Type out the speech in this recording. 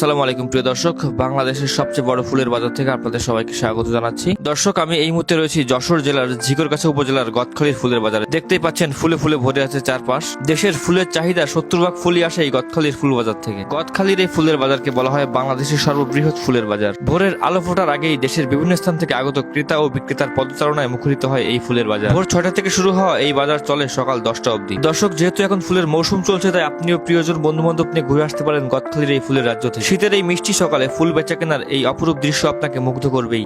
আসসালামু আলাইকুম, প্রিয় দর্শক। বাংলাদেশের সবচেয়ে বড় ফুলের বাজার থেকে আপনাদের সবাইকে স্বাগত জানাচ্ছি। দর্শক, আমি এই মুহূর্তে রয়েছি যশোর জেলার ঝিকরগাছা উপজেলার গদখালির ফুলের বাজারে। দেখতেই পাচ্ছেন, ফুলে ফুলে ভরে আছে চারপাশ। দেশের ফুলের চাহিদা সত্তর ভাগ ফুলই আসে এই গদখালির ফুল বাজার থেকে। গদখালির এই ফুলের বাজারকে বলা হয় বাংলাদেশের সর্ববৃহৎ ফুলের বাজার। ভোরের আলো ফোটার আগেই দেশের বিভিন্ন স্থান থেকে আগত ক্রেতা ও বিক্রেতার পদচারণায় মুখরিত হয় এই ফুলের বাজার। ভোর ছয়টা থেকে শুরু হওয়া এই বাজার চলে সকাল দশটা অবধি। দর্শক, যেহেতু এখন ফুলের মৌসুম চলছে, তাই আপনিও প্রিয়জন বন্ধু বান্ধব নিয়ে ঘুরে আসতে পারেন গদখালির এই ফুলের রাজ্য থেকে। শীতের এই মিষ্টি সকালে ফুল বেচা কেনার এই অপরূপ দৃশ্য আপনাকে মুগ্ধ করবেই।